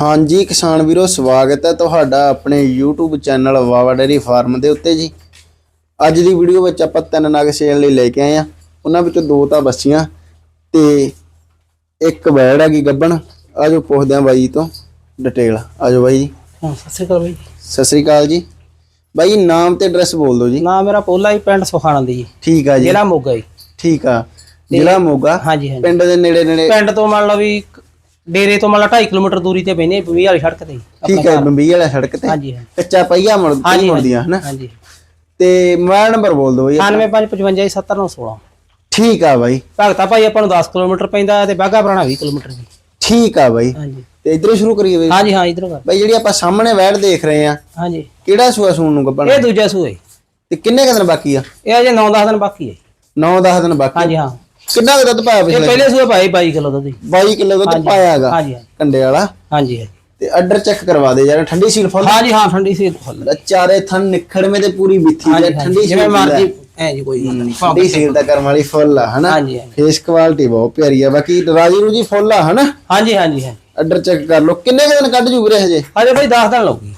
ਹਾਂਜੀ ਕਿਸਾਨ ਵੀਰੋ ਸਵਾਗਤ ਹੈ ਤੁਹਾਡਾ ਆਪਣੇ YouTube channel Wawa dairy farm ਦੇ ਉੱਤੇ ਜੀ। ਅੱਜ ਦੀ ਵੀਡੀਓ ਵਿੱਚ ਆਪਾਂ ਤਿੰਨ ਨਗ ਸੇਲ ਲਈ ਲੈ ਕੇ ਆਏ ਆ ਉਹਨਾਂ ਵਿੱਚੋਂ ਦੋ ਤਾਂ ਬੱਚੀਆਂ ਤੇ ਇੱਕ ਬੈੜ ਹੈਗੀ ਗੱਬਣ। ਆਜੋ ਪੁੱਛਦੇ ਆ ਬਾਈ ਤੋਂ ਡਿਟੇਲ ਆਜੋ ਬਾਈ ਜੀ। ਹਾਂ ਸਤਿ ਸ਼੍ਰੀ ਅਕਾਲ ਬਾਈ ਸਤਿ ਸ੍ਰੀ ਅਕਾਲ ਜੀ। ਬਾਈ ਨਾਮ ਤੇ ਐਡਰੈਸ ਬੋਲ ਦਿਓ ਜੀ। ਨਾਮ ਮੇਰਾ ਪੋਲਾ ਹੀ ਪਿੰਡ ਸੁਖਾਣਾ ਦੀ ਜੀ। ਠੀਕ ਆ ਜੀ। ਜ਼ਿਲ੍ਹਾ ਮੋਗਾ ਜੀ। ਠੀਕ ਆ। ਜ਼ਿਲ੍ਹਾ ਮੋਗਾ। ਹਾਂਜੀ ਹਾਂਜੀ। ਪਿੰਡ ਦੇ ਨੇੜੇ ਨੇੜੇ ਪਿੰਡ ਤੋਂ ਮੰਨ ਲਓ ਵੀ ਡੇਰੇ ਤੋਂ ਮੰਨ ਲਓ 2.5 ਕਿਲੋਮੀਟਰ ਦੂਰੀ ਤੇ ਪੈਨੇ ਬਵੀ ਵਾਲੀ ਸੜਕ ਤੇ। ਠੀਕ ਹੈ ਬੰਬੀ ਵਾਲਾ ਸੜਕ ਤੇ। ਹਾਂਜੀ ਹਾਂਜੀ। ਕੱਚਾ ਪਈਆ ਮੁੜ ਹਾਂਜੀ ਮੁੜਦੀਆਂ ਹਨਾ? ਹਾਂਜੀ। ਤੇ ਮੋਬਾਈਲ ਨੰਬਰ ਬੋਲ ਦਿਓ ਜੀ 9555 70916 ਠੀਕ ਆ ਬਾਈ। ਭਗਤਾ ਭਾਈ ਆਪਾਂ ਨੂੰ 10 ਕਿਲੋਮੀਟਰ ਪੈਂਦਾ ਤੇ ਬਾਗਾ ਪੁਰਾਣਾ 20 ਕਿਲੋਮੀਟਰ ਜੀ ਠੀਕ ਆ ਬਾਈ। ਹਾਂਜੀ। ਤੇ ਇਧਰੋਂ ਸ਼ੁਰੂ ਕਰੀਏ ਬਾਈ। ਹਾਂਜੀ ਹਾਂ ਇਧਰੋਂ ਕਰ। ਬਾਈ ਜਿਹੜੀ ਆਪਾਂ ਸਾਹਮਣੇ ਵੈੜ ਦੇਖ ਰਹੇ ਆ ਹਾਂਜੀ। ਕਿਹੜਾ ਸੂਆ ਸੂਣ ਨੂੰ ਗੱਬਣ ਇਹ ਦੂਜਾ ਸੂਏ ਤੇ ਕਿੰਨੇ ਕੁ ਦਿਨ ਬਾਕੀ ਆ? ਇਹ ਅਜੇ 9-10 ਦਿਨ ਬਾਕੀ ਹੈ 9-10 ਦਿਨ ਬਾਕੀ ਹਾਂਜੀ ਹਾਂ। ਕਿੰਨਾ ਕੁ ਦੁੱਧ ਪਾਇਆ ਇਹ ਪਿਛਲੇ ਪਹਿਲੇ ਸੂਏ ਭਾਈ 22 ਕਿਲੋ ਦੁੱਧ ਜੀ 22 ਕਿਲੋ ਦੁੱਧ ਪਾਇਆ ਹੈਗਾ ਹਾਂਜੀ ਹਾਂਜੀ। ਕੰਡੇ ਵਾਲਾ। ਹਾਂਜੀ ਹਾਂਜੀ। ਤੇ ਆਰਡਰ ਚੈੱਕ ਕਰਵਾ ਦੇ ਯਾਰ ਠੰਡੀ ਸੀਲ ਫੁੱਲ? ਹਾਂਜੀ ਹਾਂ ਠੰਡੀ ਸੀ ਫੁੱਲ। ਚਾਰੇ ਥਣ ਨਿਖੜਵੇਂ ਤੇ ਪੂਰੀ ਬਿੱਥੀ ਹਾਂਜੀ ਹੈ ਹਾਂਜੀ, ਠੰਡੀ ਜਿਵੇਂ ਸੀਲ ਮਰਜ਼ੀ ਐ ਜੀ ਕੋਈ ਗੱਲ ਨਹੀਂ। ਠੰਡੀ ਸੀਲ ਦਾ ਕਰਮ ਵਾਲੀ ਫੁੱਲ ਆ ਹਨਾ? ਹਾਂਜੀ ਹਾਂਜੀ। ਫੇਸ ਕੁਆਲਿਟੀ ਬਹੁਤ ਪਿਆਰੀ ਆ ਬਾਕੀ ਰਾਜੀ ਰੂਜੀ ਫੁੱਲ ਆ ਹਨਾ? ਹਾਂਜੀ ਹਾਂਜੀ ਹਾਂਜੀ। ਆਰਡਰ ਚੈੱਕ ਕਰ ਲਓ। ਕਿੰਨੇ ਕੁ ਦਿਨ ਕੱਢ ਜੂ ਵੀਰੇ ਹਜੇ? ਅਜੇ ਭਾਈ 10 ਦਿਨ ਲੱਗੂਗੀ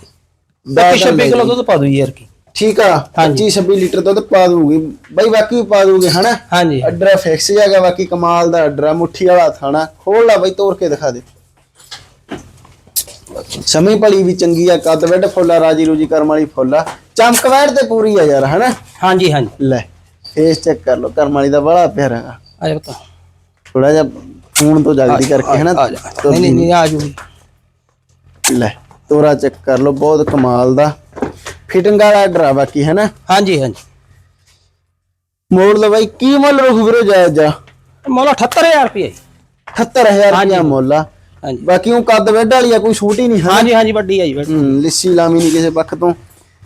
ਦਸ 25 ਦਿਨ 26 ਕਿਲੋ ਦੁੱਧ ਪਾ ਦੂ ਯਾਰ ਕੀ। ਠੀਕ ਆ? 25 26 ਲੀਟਰ ਦੁੱਧ ਪਾ ਦੂਗੀ ਬਾਈ ਬਾਕੀ ਵੀ ਪਾ ਦੂਗੇ ਹਨਾ? ਹਾਂਜੀ। ਅੱਡਰਾ ਫਿਕਸ ਹੈਗਾ ਬਾਕੀ ਕਮਾਲ ਦਾ ਅੱਡਰਾ ਮੁੱਠੀ ਵਾਲਾ ਥਾਣਾ। ਖੋਲ ਲਾ ਬਾਈ ਤੋੜ ਕੇ ਦਿਖਾ ਦੇ। ਸਮੀ ਭਲੀ ਵੀ ਚੰਗੀ ਆ ਕੱਦ ਵੱਡ ਫੁੱਲਾ ਰਾਜੀ ਰੂਜੀ ਕਰਮ ਵਾਲੀ ਫੁੱਲਾ ਚਮਕ ਵੈੜ ਤੇ ਪੂਰੀ ਆ ਯਾਰ ਹਨਾ? ਹਾਂਜੀ ਹਾਂਜੀ। ਲੈ ਫੇਸ ਚੈੱਕ ਕਰ ਲਓ ਕਰਮ ਵਾਲੀ ਦਾ ਬੜਾ ਪਿਆਰਾ ਹੈਗਾ ਅਜੇ ਬਤਾ ਥੋੜਾ ਜਿਹਾ ਫੋਨ ਤੋਂ ਜਲਦੀ ਕਰਕੇ ਹਨਾ? ਆ ਜਾ। ਨਹੀਂ ਨਹੀਂ ਆ ਜੂਗੀ। ਲੈ ਤੋਰਾ ਚੈੱਕ ਕਰ ਲਓ ਬਹੁਤ ਕਮਾਲ ਦਾ। ਫਿਟਿੰਗ ਵਾਲਾ ਅੱਡਰਾ ਬਾਕੀ ਹਨਾ? ਹਾਂਜੀ ਹਾਂਜੀ। ਮੋੜ ਲਓ ਬਾਈ ਕੀ ਮੁੱਲ ਰੱਖੂ ਵੀਰੋ ਜਾਇਜ਼ ਜਾ ਮੁੱਲ 78000 ਰੁਪਏ 78000 ਰੁਪਇਆ ਮੁੱਲ ਆ। ਹਾਂਜੀ। ਬਾਕੀ ਉਹ ਕੱਦ ਵੱਡ ਵਾਲੀ ਆ ਕੋਈ ਛੋਟੀ ਨਹੀਂ ਹਾਂ ਹਾਂਜੀ ਹਾਂਜੀ ਵੱਡੀ ਆ ਜੀ। ਹੂੰ ਲਿੱਸੀ ਲਾਮੀ ਨਹੀਂ ਕਿਸੇ ਪੱਖ ਤੋਂ।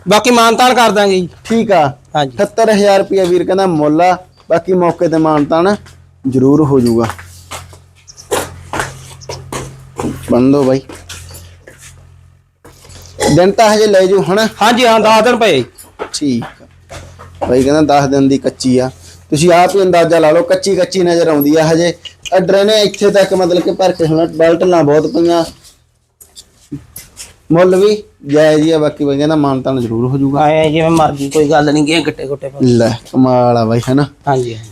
ਬਾਕੀ ਮਾਨਤਾਨ ਕਰ ਦਾਂਗੇ ਜੀ। ਠੀਕ ਆ। ਹਾਂਜੀ। 78000 ਰੁਪਇਆ ਵੀਰ ਕਹਿੰਦਾ ਮੁੱਲ ਆ। ਬਾਕੀ ਮੌਕੇ ਤੇ ਮਾਨਤਾਨ ਜ਼ਰੂਰ ਹੋ ਜਾਊਗਾ। ਬੰਦੋ ਬਾਈ। ਦਿਨ ਤਾਂ ਹਜੇ ਲੈ ਜੂ ਹਨਾ? ਹਾਂਜੀ ਹਾਂ 10 ਦਿਨ ਪਏ। ਠੀਕ ਆ। ਬਾਈ ਕਹਿੰਦਾ 10 ਦਿਨ ਦੀ ਕੱਚੀ ਆ। ਤੁਸੀਂ ਆਪ ਹੀ ਅੰਦਾਜ਼ਾ ਲਾ ਲਓ ਕੱਚੀ ਕੱਚੀ ਨਜ਼ਰ ਆਉਂਦੀ ਆ ਹਜੇ। ਅਡਰੇ ਨੇ ਇੱਥੇ ਤੱਕ ਮਤਲਬ ਕਿ ਭਰ ਕੇ ਹੁਣ ਬੈਲਟ ਨਾ ਬਹੁਤ ਪਈਆਂ। ਮੁੱਲ ਵੀ ਜਾਇਜ਼ ਹੀ ਆ ਬਾਕੀ ਬਾਈ ਕਹਿੰਦਾ ਮਾਨਤਾਨ ਜ਼ਰੂਰ ਹੋ ਜਾਊਗਾ ਆਏ ਜਿਵੇਂ ਮਰਜ਼ੀ ਕੋਈ ਗੱਲ ਨਹੀਂ ਗੇ ਗੱਟੇ ਗੁੱਟੇ ਲੈ ਕਮਾਲ ਆ ਬਾਈ ਹਨਾ? ਹਾਂਜੀ ਹਾਂਜੀ।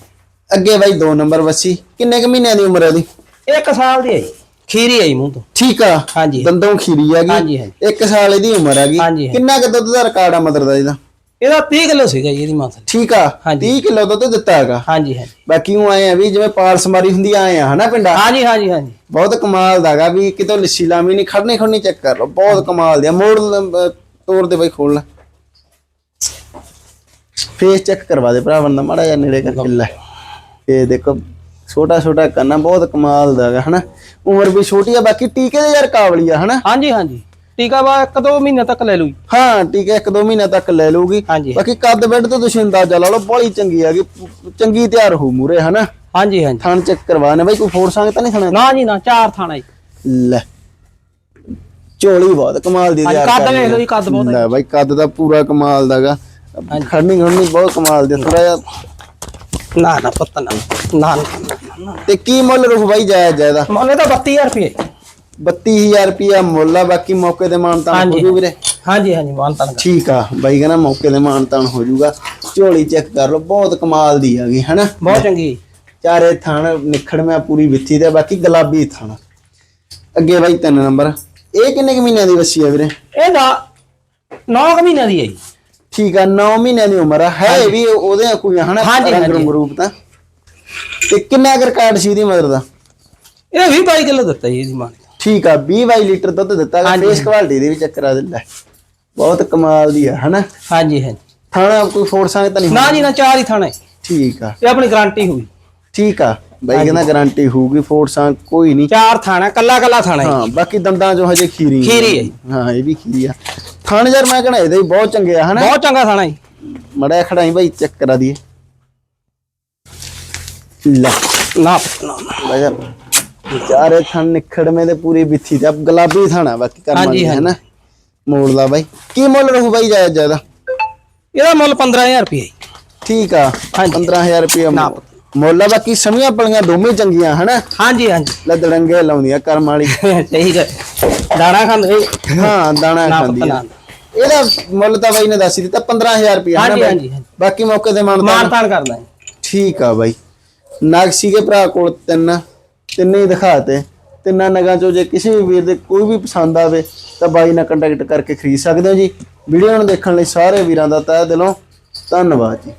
ਅੱਗੇ ਬਾਈ 2 ਨੰਬਰ ਵੱਸੀ। ਕਿੰਨੇ ਕੁ ਮਹੀਨਿਆਂ ਦੀ ਉਮਰ ਹੈ ਉਹਦੀ? ਇੱਕ ਸਾਲ ਦੀ ਹੈ ਜੀ। ਖੀਰੀ ਜੀ ਮੂੰਹ ਤੋਂ। ਠੀਕ ਆ। ਹਾਂਜੀ। ਦੰਦੋਂ ਖੀਰੀ ਹਾਂਜੀ, ਹੈਗੀ ਹਾਂਜੀ। 1 ਸਾਲ ਇਹਦੀ ਉਮਰ ਹੈਗੀ ਹਾਂਜੀ, ਹਾਂਜੀ। ਕਿੰਨਾ ਕੁ ਦੁੱਧ ਦਾ ਰਿਕਾਰਡ ਆ ਮਦਰ ਦਾ ਇਹਦਾ? ਇਹਦਾ 30 ਕਿਲੋ ਸੀਗਾ ਜੀ ਇਹਦੀ ਮਾਸਲ ਠੀਕ ਆ। ਹਾਂਜੀ। 30 ਕਿਲੋ ਦੁੱਧ ਦਿੱਤਾ ਹੈਗਾ। ਹਾਂਜੀ ਹਾਂਜੀ। ਬਾਕੀ ਉਹ ਆਏ ਆ ਵੀ ਜਿਵੇਂ ਪਾਲਸ ਮਾਰੀ ਹੁੰਦੀ ਆਏ ਆ ਹਨਾ ਪਿੰਡਾ? ਹਾਂਜੀ ਹਾਂਜੀ ਹਾਂਜੀ। ਬਹੁਤ ਕਮਾਲ ਦਾ ਹੈਗਾ ਵੀ ਕਿਤੋਂ ਲਿੱਸੀ ਲਾਮੀ ਨਹੀਂ ਖੜਨੀ ਖੜਨੀ ਚੈੱਕ ਕਰ ਲਓ। ਬਹੁਤ ਕਮਾਲ ਦੀ ਆ। ਮੋੜ ਲ- ਤੋੜ ਦੇ ਬਾਈ ਖੋਲ ਲੈ। ਫੇਸ ਚੈੱਕ ਕਰਵਾ ਦੇ ਭਰਾ ਬੰਦਾ ਮਾੜਾ ਜਿਹਾ ਨੇੜੇ ਕਰਕੇ ਲੈ। ਇਹ ਦੇਖੋ ਛੋਟਾ ਛੋਟਾ ਕੰਨਾ ਬਹੁਤ ਕਮਾਲ ਦਾ ਹੈਗਾ ਹਨਾ? ਉਮਰ ਵੀ ਛੋਟੀ ਆ ਬਾਕੀ ਟੀਕੇ ਦੇ ਯਾਰ ਕਾਬਲੀ ਆ ਹਨਾ? ਹਾਂਜੀ ਹਾਂਜੀ। ਟੀਕਾ ਬਾ ਇੱਕ ਦੋ ਮਹੀਨੇ ਤੱਕ ਲੈ ਲੂ ਜੀ। ਹਾਂ ਟੀਕੇ ਇੱਕ ਦੋ ਮਹੀਨੇ ਤੱਕ ਲੈ ਹਾਂਜੀ। ਬਾਕੀ ਕੱਦ ਬੈੱਡ ਤੋਂ ਤੁਸੀਂ ਅੰਦਾਜ਼ਾ ਲਾ ਲਓ ਬੜੀ ਚੰਗੀ ਹੈਗੀ ਚੰਗੀ ਤਿਆਰ ਹੋ ਮੂਰੇ ਹਨਾ? ਹਾਂਜੀ ਹਾਂਜੀ। ਥਣ ਚੈੱਕ ਕਰਵਾਣੇ ਬਾਈ ਕੋਈ ਫੋਰ ਸੰਗ ਤਾਂ ਨਹੀਂ ਸੁਣਿਆ? ਨਾ ਜੀ ਨਾ ਚਾਰ ਥਾਣਾ ਜੀ। ਲੈ। ਝੋਲੀ ਬਹੁਤ ਕਮਾਲ ਦੀ ਹਾਂਜੀ, ਤਿਆਰ ਕੱਦ ਕਰ ਲਈ ਵੇਖ ਲਓ ਜੀ, ਕੱਦ ਬਹੁਤ ਹੈ। ਲੈ ਬਾਈ ਕੱਦ ਦਾ ਪੂਰਾ ਕਮਾਲ ਦਾਗਾ ਖੜਨੀ ਖੜਨੀ ਬਹੁਤ ਕਮਾਲ ਦੀ ਥੋੜਾ ਜਿਹਾ। ਨਾ ਨਾ ਪਤਾ ਨਾ। ਨਾ ਨਾ। ਤੇ ਕੀ ਮੁੱਲ ਰੁਕ ਬਾਈ ਜਾਇਜ਼ ਮੁੱਲ ਤਾਂ 32000 ਰੁਪਏ ਜੀ। 32000 ਰੁਪਿਆ ਮੁੱਲ ਆ ਬਾਕੀ ਮੌਕੇ ਤੇ ਮਾਨਤਾਨ ਹੋ। ਜੂ ਵੀਰੇ? ਹਾਂਜੀ ਹਾਂਜੀ ਮਾਨਤਾਨ ਠੀਕ ਆ ਬਾਈ ਕਹਿੰਦਾ ਮੌਕੇ ਤੇ ਮਾਨਤਾਨ ਹੋ ਜੂਗਾ। ਝੋਲੀ ਚੈੱਕ ਕਰ ਲਓ ਬਹੁਤ ਕਮਾਲ ਦੀ ਹੈਗੀ ਹਨਾ? ਬਹੁਤ ਚੰਗੀ। ਚਾਰੇ ਥਣ ਨਿਖੜਮਿਆ ਪੂਰੀ ਵਿੱਥੀ ਤੇ ਬਾਕੀ ਗੁਲਾਬੀ ਥਣ। ਅੱਗੇ ਬਾਈ ਤਿੰਨ ਨੰਬਰ। ਇਹ ਕਿੰਨੇ ਕੁ ਮਹੀਨਿਆਂ ਦੀ ਵੱਸੀ ਆ ਵੀਰੇ? ਇਹ ਨਾ 9 ਮਹੀਨਿਆਂ ਦੀ ਹੈ ਜੀ। ਠੀਕ ਆ 9 ਮਹੀਨਿਆਂ ਦੀ ਉਮਰ ਆ। ਹੈ ਵੀ ਉਹਦੇ ਕੋਈ ਹਨਾ? ਰੰਗ ਰੂਪ ਤਾਂ। ਤੇ ਕਿੰਨਾ ਕੁ ਰਿਕਾਰਡ ਸੀ ਇਹਦੀ ਮਦਰ ਦਾ? ਇਹ 20 22 ਕਿਲੋ ਦਿੱਤਾ ਜੀ ਇਹਦੀ ਮਾਂ ਨੇ। ਠੀਕ ਆ 20 22 ਲੀਟਰ ਦੁੱਧ ਦਿੱਤਾ ਗਾ। ਫੇਸ ਕੁਆਲਿਟੀ ਦੇ ਵੀ ਚੱਕਰ ਆ ਦਿੰਦਾ ਬਹੁਤ ਕਮਾਲ ਦੀ ਆ ਹਨਾ? ਹਾਂਜੀ ਹਾਂਜੀ। ਥਾਣਾ ਕੋਈ ਫੋਰਸਾਂ ਤਾਂ ਨਹੀਂ ਨਾ ਜੀ ਨਾ ਚਾਰ ਹੀ ਥਾਣਾ। ਠੀਕ ਆ। ਇਹ ਆਪਣੀ ਗਾਰੰਟੀ ਹੋਈ ਠੀਕ ਆ ਬਾਈ ਕਹਿੰਦਾ ਗਾਰੰਟੀ ਹੋਊਗੀ ਫੋਰਸਾਂ ਕੋਈ ਨਹੀਂ। ਚਾਰ ਥਾਣਾ ਕੱਲਾ ਕੱਲਾ ਥਾਣਾ ਹੈ। ਬਾਕੀ ਦੰਦਾਂ ਚੋਂ ਹਜੇ ਖੀਰੀ। ਖੀਰੀ ਹੈ ਜੀ। ਹਾਂ ਇਹ ਵੀ ਖੀਰੀ ਆ। ਥਣ ਯਾਰ ਮੈਂ ਕਹਣਾ ਇਹਦੇ ਬਹੁਤ ਚੰਗੇ ਆ ਹਨਾ? ਬਹੁਤ ਚੰਗਾ ਥਾਣਾ ਹੈ। ਮੜਿਆ ਖੜਾਈ ਬਾਈ ਚੈੱਕ ਕਰਾ ਦਈਏ ਲੈ। ਨਾ। ਬਾਜਾ ਚਾਰੇ ਥਣ ਨਿਖੜਵੇਂ ਤੇ ਪੂਰੀ ਬਿੱਥੀ ਤੇ। ਗੁਲਾਬੀ ਥਾਣਾ ਬਾਕੀ ਕਰਮਾਂ ਦੀ ਹੈ। ਨਾ ਮੋੜ ਲਾ ਬਾਈ। ਕੀ ਮੁੱਲ ਰਹੂ ਬਾਈ ਜਾਇਜ਼ ਜ਼ਿਆਦਾ? ਇਹਦਾ ਮੁੱਲ 15000 ਰੁਪਏ ਠੀਕ ਆ। ਹਾਂਜੀ। 15000 ਰੁਪਏ। ਮੁੱਲ। ਆ ਬਾਕੀ ਸਮੀਆਂ ਪਲੀਆਂ ਦੋਵੇਂ ਚੰਗੀਆਂ ਹਨਾ? ਹਾਂਜੀ ਹਾਂਜੀ। ਲੈ ਦੜੰਗੇ ਲਾਉਂਦੀਆਂ ਕਰਮ ਵਾਲੀ। ਸਹੀ ਗੱਲ। ਦਾਣਾ ਖਾਂਦੇ ਹਾਂ ਦਾਣਾ ਖਾਂਦੀ ਆ। ਇਹਦਾ ਮੁੱਲ ਤਾਂ ਬਾਈ ਨੇ ਦੱਸ ਦਿੱਤਾ 15000 ਰੁਪਏ ਹਾਂਜੀ। ਬਾਕੀ ਮੌਕੇ ਤੇ ਮਾਨਤਾ ਮਾਨਤਾਨ ਕਰਦਾ। ਠੀਕ ਆ ਬਾਈ। ਨਗ ਸੀਗੇ ਭਰਾ ਕੋਲ ਤਿੰਨ, ਤਿੰਨੇ ਹੀ ਦਿਖਾਤੇ ਤਿੰਨਾਂ ਨਗਾਂ ਚੋਂ ਜੇ ਕਿਸੇ ਵੀ ਵੀਰ ਦੇ ਕੋਈ ਵੀ ਪਸੰਦ ਆਵੇ, ਤਾਂ ਬਾਈ ਨਾਲ ਕੰਟੈਕਟ ਕਰਕੇ ਖਰੀਦ ਸਕਦੇ ਹੋ ਜੀ। ਵੀਡੀਓ ਨੂੰ ਦੇਖਣ ਲਈ ਸਾਰੇ ਵੀਰਾਂ ਦਾ ਤਹਿ ਦਿਲੋਂ ਧੰਨਵਾਦ ਜੀ।